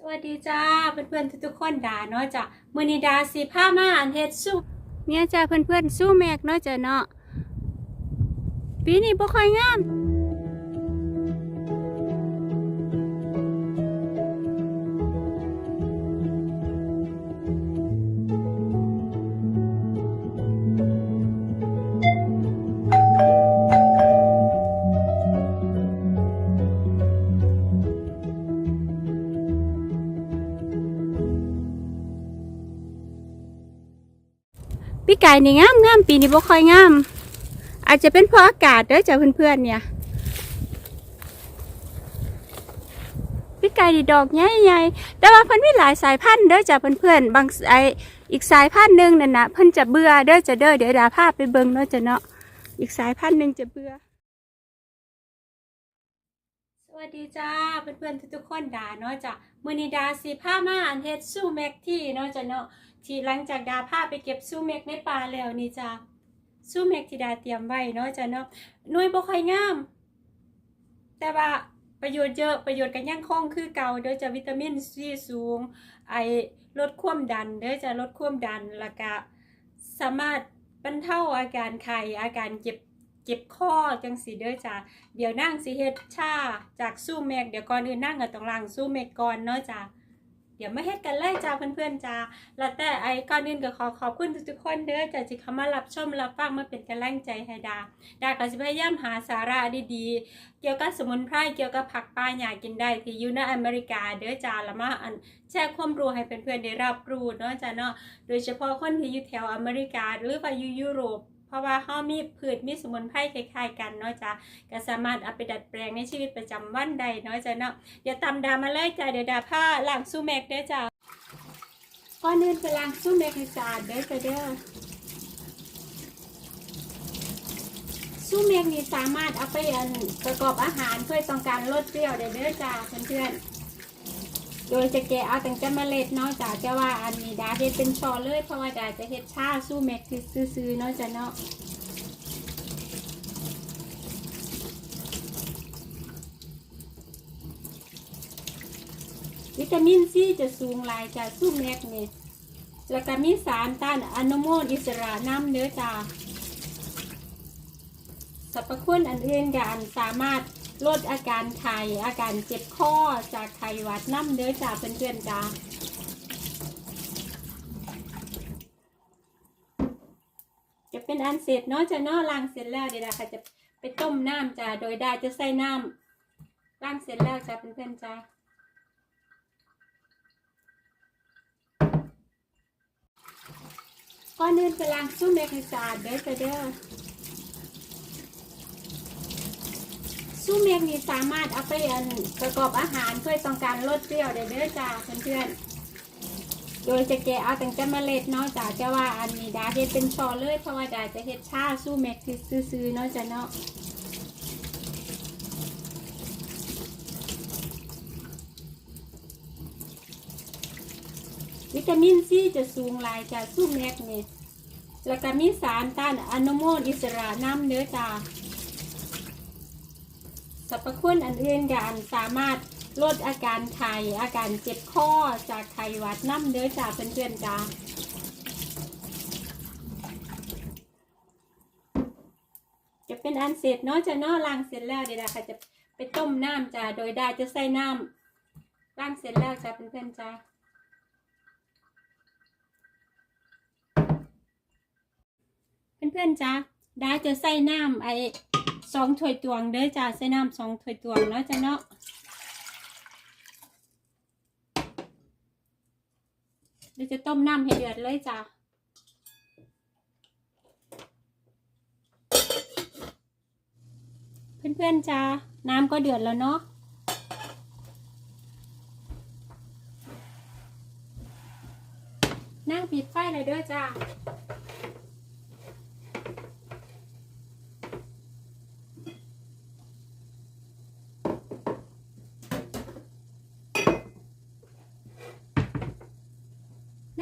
สวัสดีจ้าเพื่อนๆทุกๆคนดาเนาะจ้ะมือนีดาสีผ้ามาอันเฮ็ดสู้เนี่ยจ้าเพื่อนๆสู้แมกเนาะจ้ะเนาะปีนี้บ่ค่อยงาม ไก่นี่งามงามปีนี้บ่ค่อยงาม อาจจะเป็นเพราะอากาศเด้อจ้ะเพื่อนๆเนี่ยปีไก่นี่ดอกใหญ่ๆแต่ว่าเพิ่นมีหลายสายพันธุ์เด้อจ้ะเพื่อนๆบางไออีกสายพันธุ์หนึ่งนั่นนะเพิ่นจะเบื่อเด้อจะเด้อเดี๋ยวดาพาพไปเบิ่งเนาะจ้ะเนาะอีกสายพันธุ์หนึ่งจะเบื่อสวัสดีจ้าเพื่อนๆทุกๆคนดาเนาะจ้ะมือนีดาสีผ้ามาอันเฮ็ดสู้แม็กที่เนาะจ้ะเนาะ ที่หลังจากดาผ้าไปเก็บซูเมกในป่าแล้วนี่จ้ะซูเมกที่ดาเตรียมไว้เนาะจ้ะเนาะหน่วยบ่ค่อยงาม แต่ว่าประโยชน์เยอะประโยชน์กันยั่งคงคือเก่าเด้อจะวิตามินซีสูง ไอลดความดันเด้อจะลดความดันแล้วก็สามารถบรรเทาอาการไข้อาการเจ็บเจ็บคอจังสีเด้อจ้ะเดี๋ยวนั่งสิเฮ็ดชาจากซูเมกเดี๋ยวก่อนอื่นนั่งก็ต้องล้างซูเมกก่อนเนาะจ้ะ เดี๋ยวมาเฮ็ดกันเลยจ้าเพื่อนๆจ้าแล้วแต่ไอ้ก่อนอื่นก็ขอขอบคุณทุกๆคนเด้อจ้าที่เข้ามารับชมรับฟังมาเป็นกำลังใจให้ดา ดาก็จะพยายามหาสาระดีๆ เกี่ยวกับสมุนไพรเกี่ยวกับผักปลาหยากินได้ที่อยู่ในอเมริกาเด้อจ้าล้วมาอันแชร์ความรู้ให้เพื่อนๆได้รับรู้เนาะจ้าเนาะโดยเฉพาะคนที่อยู่แถวอเมริกาหรือว่าอยู่ยุโรป เพราะว่าเฮามีพืชมีสมุนไพรคล้ายๆกันเนาะจ้าก็สามารถเอาไปดัดแปลงในชีวิตประจำวันได้เนาะจ้าเนาะเดี๋ยวตำดามาเลยจ้าเดี๋ยวดาผ้าล้างซูแม็กเด้อจ้าก่อนอื่นไปล้างซุ้มเมกให้สะอาดเด้อจ้ะเด้อซุ้มเมกนี่สามารถเอาไปอันประกอบอาหารเพื่อต้องการลดเปรี้ยวได้เด้อจ้าเพื่อนๆ โดยจะแกะเอาตั้งแต่เมล็ดเนาะจ้าจะว่าอันนี้ดาเฮ็ดเป็นชอเลยเพราะว่าดาจะเฮ็ดชาซุ้มเมกที่ซื้อๆเนาะจ้ะเนาะวิตามินซีจะสูงหลายจากซุ้มแมกนี่แล้วก็มีสารต้านอนุมูลอิสระน้ำเนื้อจ้าสรรพคุณอันอื่นกันสามารถ ลดอาการไข้อาการเจ็บคอจากไข้หวัดน้ำเนื้อจ้าเพื่อนๆจ้าจะเป็นอันเสร็จเนาะจะเนาะล้างเสร็จแล้วเดี๋ยวดาค่ะจะไปต้มน้ำจ้าโดยไดาจะใส่น้ำล้างเสร็จแล้วจ้าเพื่อนๆจ้าก่อนอื่นไปล้างซุ้มเมกให้สะอาดเด้อจ้ะเด้อ ซุ้มเมกนี่สามารถเอาไปอันประกอบอาหารเพื่อต้องการลดเปรี้ยวได้เด้อจ้าเพื่อนๆ โดยจะแกะเอาตั้งแต่เมล็ดเนาะจ้าจะว่าอันนี้ดาเฮ็ดเป็นชอเลยเพราะว่าดาจะเฮ็ดชาซุ้มเมกที่ซื้อๆเนาะจ้ะเนาะวิตามินซีจะสูงหลายจากซุ้มแมกนี่แล้วก็มีสารต้านอนุมูลอิสระน้ำเนื้อจ้า สรรพคุณอันอื่นกันสามารถลดอาการไข้อาการเจ็บคอจากไข้หวัดน้ำเนื้อจ้าเพื่อนๆจ้าจะเป็นอันเสร็จเนาะจะเนาะล้างเสร็จแล้วเดี๋ยวดาค่ะจะไปต้มน้ำจ้าโดยดาจะใส่น้ำล้างเสร็จแล้วจ้าเพื่อนๆจ้าเพื่อนๆจ้าดาจะใส่น้ำไอ สองถ้วยตวงเด้อจ้าใส่น้ำสองถ้วยตวงเนาะจ้าเนาะเดี๋ยวจะต้มน้ำให้เดือดเลยจ้าเพื่อนๆจ้าน้ำก็เดือดแล้วเนาะนั่งปิดไฟเลยเด้อจ้า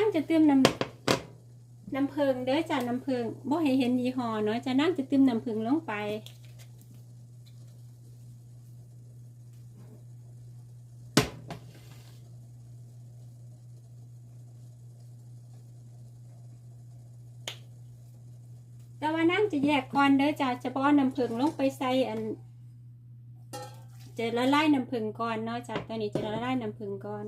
นั่งจะเติมน้ำน้ำเพิงเด้อจ้าน้ำเพิงบ่ให้เห็นยี่ห้อเนาะจะนั่งจะเติมน้ำเพิงลงไปแต่ว่านั่งจะแยกก่อนเด้อจ้าจะป้อนน้ำผึ้งลงไปใส่อัน จะละลายน้ำผึ้งก่อนเนาะจ้าตอนนี้จะละลายน้ำผึ้งก่อน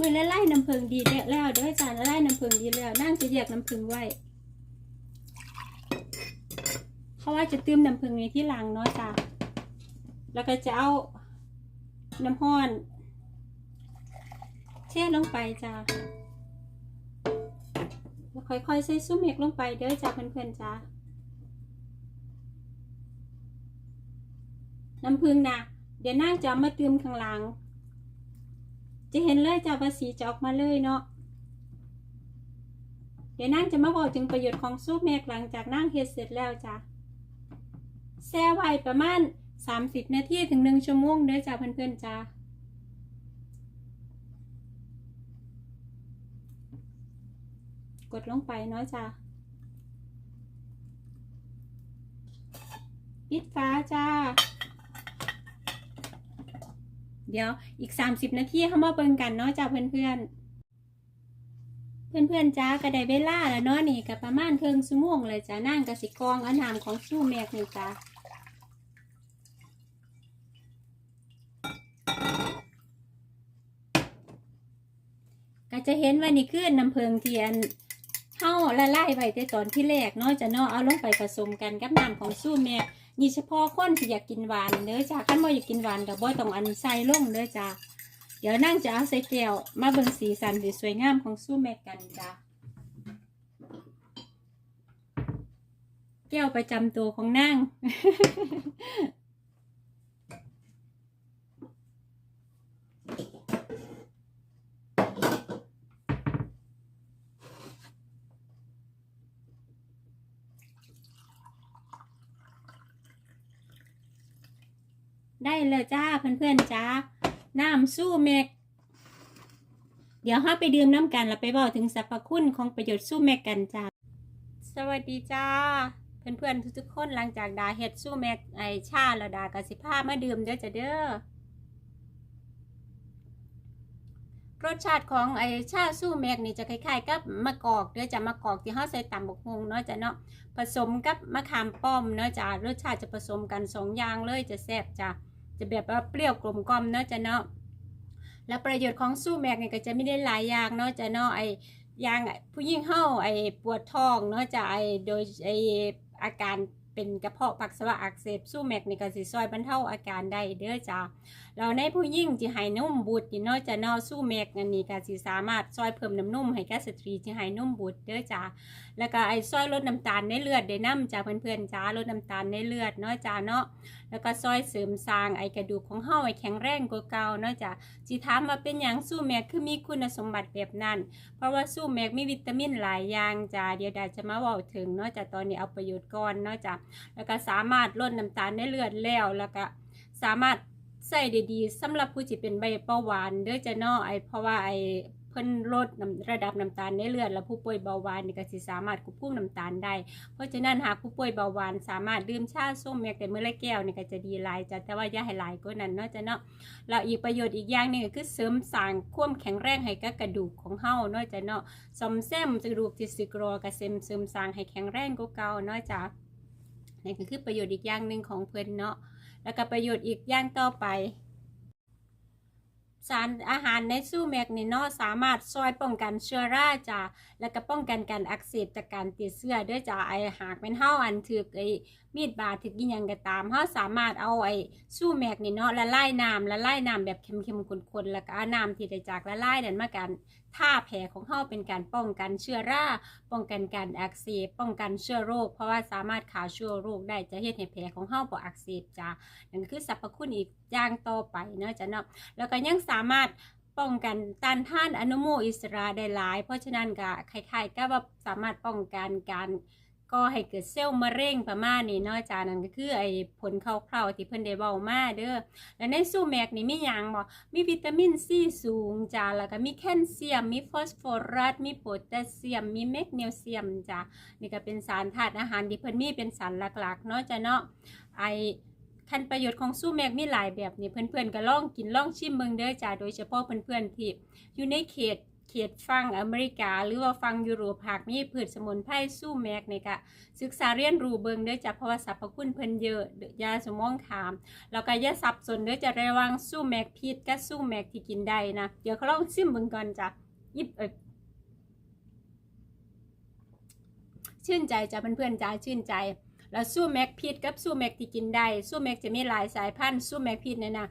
มื่อละลายน้ำผึ้งดีแล้วเด้อจ้ะละลายน้ำผึ้งดีแล้วนั่งจะแยกน้ำผึ้งไว้เพราะว่าจะเติมน้ำผึ้งในที่หลังเนาะจ้ะแล้วก็จะเอาน้ำห้อนแช่ลงไปจ้ะแล้วค่อยๆใส่ซุ้มเห็กลงไปเด้อจ้ะเพื่อนๆจ้ะน้ำผึ้งนะเดี๋ยวนั่งจะเอามาเติมข้างหลัง จะเห็นเลยจ้ะว่าสีจะออกมาเลยเนาะเดี๋ยวนั่งจะมาบอกถึงประโยชน์ของซุปเมกหลังจากนั่งเฮ็ดเสร็จแล้วจ้ะแช่ไว้ประมาณ 30 นาทีถึง 1 ชั่วโมงเด้อจ้ะเพื่อนๆจ้ะกดลงไปเนาะจ้ะปิดฟ้าจ้า เดี๋ยวอีก 30 นาทีเข้ามาเบิ่งกันเนาะจ้าเพื่อนๆเพื่อนๆจ้าก็ไดเวลาแล้วเนาะนี่ก็ประมาณครึ่งชั่วงเลยจ้านั่งกสิกองอาน้ำของสู้แมกนี่จ้าก็จะเห็นว่านี่คือน้ำเพิงเทียนเฮาละลายไว้แต่ตอนที่แรกเนาะจะเนาะเอาลงไปผสมกันกับน้ำของสู้แมก นี่เฉพาะคนที่อยากกินหวานเด้อจ้าขั้นบ่อยากกินหวานก็บ่ต้องอันใส่ลงเด้อจ้าเดี๋ยวนั่งจะเอาใส่แก้วมาเบิ่งสีสันที่สวยงามของสู้แม่กันจ้าแก้วประจำตัวของนั่ง เลยจ้าเพื่อนๆจ้าน้ำสู้เมก เดี๋ยวห้าไปดื่มน้ำกันแล้วไปบอกถึงสรรพคุณของประโยชน์สู้เมกกันจ้าสวัสดีจ้า เพื่อนๆทุกๆคนหลังจากดาเฮ็ดสู้เมกไอชาแล้วดากระสิผ้ามาดื่มเด้อจ้ะเด้อรสชาติของไอชาสู้เมกนี่จะคล้ายๆกับมะกอกเด้อจะมะกอกที่เขาใส่ตำบกฮงเนาะจ้ะเนาะผสมกับมะขามป้อมเนาะจ้ารสชาติจะผสมกันสองอย่างเลยจะแซ่บจ้ะ จะแบบว่าเปรี้ยวกลมกล่อมเนาะจ้ะเนาะแล้วประโยชน์ของสู้แมกเนี่ยก็จะไม่ได้หลายอย่างเนาะจ้ะเนาะไอ้ยางผู้ยิงเฮาไอปวดท้องเนาะจ้ะไอโดยไออาการเป็นกระเพาะปัสสาวะอักเสบสู้แมกนี่ก็สิซอยบรรเทาอาการได้เด้อจ้ะ เราในผู้หญิงที่ให้นมบุตรนี่เนาะจะเนาะสู้แมกอันนี้ก็สิสามารถซอยเพิ่มน้ำนุ่มให้แกับสตรีที่ให้นมบุตรเด้อจ้ะแล้วก็ไอ้ซอยลดน้ำตาลในเลือดได้น้ำจ้าเพื่อนๆจ้าลดน้ำตาลในเลือดเนาะจ้าเนาะแล้วก็ซอยเสริมสร้างไอ้กระดูกของเฮาให้แข็งแรงกว่าเก่าเนาะจ้าสิถามว่าเป็นหยังสู้แมกคือมีคุณสมบัติแบบนั้น เพราะว่าสู้แมกมีวิตามินหลายอย่างจ้าเดี๋ยวดาจะมาบอกถึงเนาะจ้าตอนนี้เอาประโยชน์ก่อนเนาะจ้าแล้วก็สามารถลดน้ำตาลในเลือดแล้วแล้วก็สามารถ ใส่ด้ดีสำหรับผู้ที่เป็นใบเบาหวานเด้อจ้าเนาะไอเพราะว่าไอเพิ่นลดน้ำระดับน้ำตาลในเลือดและผู้ป่วยเบาหวานนี่ก็สิสามารถควบคุมน้ำตาลได้ เพราะฉะนั้นหากผู้ป่วยเบาหวานสามารถดื่มชาส้มแมกแต่มื้อละแก้วนี่ก็จะดีหลายจ้ะแต่ว่าอย่าให้หลายกว่านั้นเนาะจ้ะเนาะแล้วอีกประโยชน์อีกอย่างหนึงก็คือเสริมสร้างความแข็งแรงให้กับกระดูกของเฮาเนาะจ้ะเนาะซ่อมแซมกระดูกที่สึกรอก็เสริมเสริมสร้างให้แข็งแรงกว่าเก่าเนาะจ้ะนี่ก็คือประโยชน์อีกอย่างหนึ่งของเพิ่นเนาะ แล้วก็ประโยชน์อีกอย่างต่อไป สารอาหารในสู้แมกนีนอสามารถช่วยป้องกันเชื้อราจ้ะแล้วก็ป้องกันการอักเสบจากการติดเชื้อด้วยจ้ะไอหากเป็นเฮาอันถือไอมีดบาดถึกอีหยังก็ตามเฮาสามารถเอาไอสู้แมกนี่เนาะละลายน้ำละลายน้ำแบบเค็มๆข้นๆแล้วก็เอาน้ำที่ได้จากละลายนั่นมากันท่าแผลของเฮาเป็นการป้องกันเชื้อราป้องกันการอักเสบป้องกันเชื้อโรค เพราะว่าสามารถฆ่าเชื้อโรคได้จะเฮ็ดให้แผลของเฮาบ่อักเสบจ้ะนั่นคือสรรพคุณอีกอย่างต่อไปเนาะจ้ะเนาะแล้วก็ยังสามารถป้องกันต้านทานอนุมูลอิสระได้หลาย เพราะฉะนั้นก็คล้ายๆก็ว่าสามารถป้องกันการ ก็ให้เกิดเซลล์มะเร็งประมาณนี้เนาะจานั่นก็คือไอ้ผลคร่าวๆที่เพิ่นได้เว้ามาเด้อแล้วในซูแมกนี่มีหยังบ่มีวิตามินซีสูงจ้าแล้วก็มีแคลเซียม มีฟอสฟอรัส มีโพแทสเซียม มีแมกนีเซียมจ้านี่ก็เป็นสารธาตุอาหารที่เพิ่นมีเป็นสารหลักๆเนาะจ้าเนาะไอคันประโยชน์ของสู้แมกมีหลายแบบนี่เพื่อนๆก็ลองกินลองชิมเมืองเด้อจ้าโดยเฉพาะเพื่อนๆที่อยู่ในเขต เขตฟังอเมริกา หรือว่าฟังยุโรปหากมีพืชสมุนไพรสู้แมกเนี่ก็ศึกษาเรียนรู้เบิงเด้อจาเพราว่าสรรพคุณเพิ่นเยอะยาสมองขาม แล้วก็ยาสับสนเด้อจะระวังสู้แมกพิษกับสู้แมกที่กินได้นะ เดี๋ยวเขาลองชิมเบิงก่อนจ้ะยิบเอ้ยชื่นใจจ้ะเพื่อนๆจ้าชื่นใจแล้วสู้แม็กพิษกับสู้แม็กที่กินได้สู้แม็กจะมีหลายสายพันธุ์สู้แม็กพิษเนี่ยนะ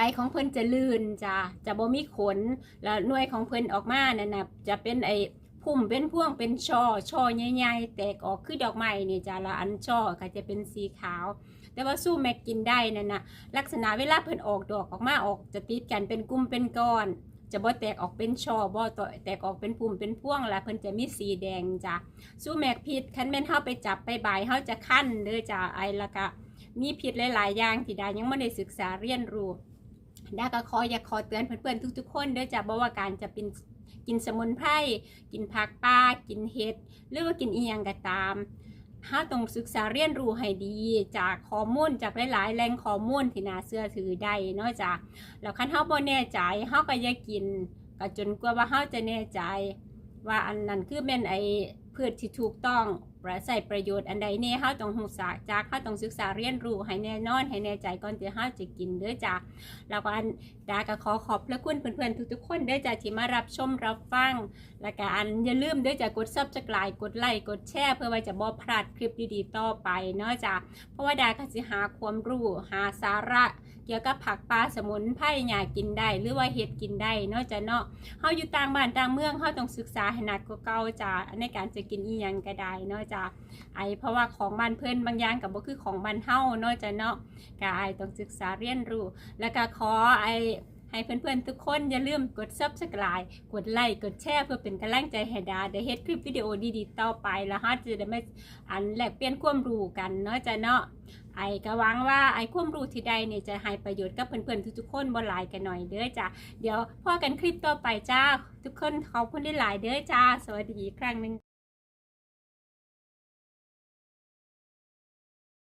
ใบของเพิ่นจะลื่นจ้ะจะบ่มีขน แล้วหน่วยของเพิ่นออกมาเนี่ยนะจะเป็นไอ้พุ่มเป็นพ่วงเป็นช่อช่อใหญ่ๆแตกออกคือดอกไม้นี่จ้ะแล้วอันช่อก็จะเป็นสีขาว แต่ว่าสู้แม็กกินได้นั่นนะลักษณะเวลาเพิ่นออกดอกออกมาออก จะติดกันเป็นกลุ่มเป็นก้อนจะบ่แตกออกเป็นช่อบ่ต่อแตกออกเป็นพุ่มเป็นพ่วงแล้วเพิ่นจะมีสีแดงจ้ะสู้แมกพิษคันแม่นเฮาไปจับไปบายเฮาจะขั้นเด้อจ้าไอและก็มีพิษหลายๆอย่างที่ดายังไม่ได้ศึกษาเรียนรู้ ดาก็ขออยากขอเตือนเพื่อนๆทุกๆ คนด้อจ้าบ่ว่าการจะเป็นกินสมุนไพรกินผักป่ากินเห็ดหรือว่ากินอีหยังก็ตามเฮาต้องศึกษาเรียนรู้ให้ดี จากข้อมูลจากหลายๆแหล่งข้อมูลที่น่าเชื่อถือได้เนาะจ้าแล้วคันเฮาบ่แน่ใจเฮาก็อย่ากินก็จนกว่าว่าเฮาจะแน่ใจ ว่าอันนั้นคือแม่นไอ พืชที่ถูกต้องประใส่ประโยชน์อันใดเนี่ยเฮาต้องรู้จักจากเฮาต้องศึกษาเรียนรู้ให้แน่นอนให้แน่ใจก่อนที่เฮาจะกินเด้อจ้าแล้วก็อันดาก็ขอขอบพระคุณเพื่อนๆทุกๆคนเด้อจ้าที่มารับชมรับฟัง แล้วก็อันอย่าลืมเด้อจ้ากด Subscribe กดไลค์กดแชร์เพื่อว่าจะบ่พลาดคลิปดีๆต่อไปเนาะจ้าเพราะว่าดาก็สิหาความรู้หาสาระเกี่ยวกับผักปลาสมุนไพรหญ้ากินได้หรือว่าเห็ดกินได้เนาะจ้ะเนาะเฮาอยู่ต่างบ้านต่างเมืองเฮาต้องศึกษาให้หนักกว่าเก่าจ้ะในการจะกินอีหยังก็ได้เนาะจ้ะไอเพราะว่าของบ้านเพิ่นบางอย่างก็บ่คือของบ้านเฮาเนาะจ้ะเนาะก็ไอต้องศึกษาเรียนรู้ แล้วก็ขอไอให้เพื่อนๆ ทุกคนอย่าลืมกด Subscribe กดไลค์กดแชร์เพื่อเป็นกำลังใจให้ดาได้เฮ็ดคลิปวิดีโอดีๆต่อไปแล้วฮาจะได้ไม่อันแลกเปลี่ยนความรู้กันเนาะจ้ะเนาะไอ้ก็หวังว่าไอ้ความรู้ที่ใดเนี่ยจะให้ประโยชน์กับเพื่อนๆทุกๆคนบ่หลายกันหน่อยเด้อจ้าเดี๋ยวพ่อกันคลิปต่อไปจ้า ทุกคนขอบคุณได้หลายเด้อจ้า สวัสดีอีกครั้งหนึ่ง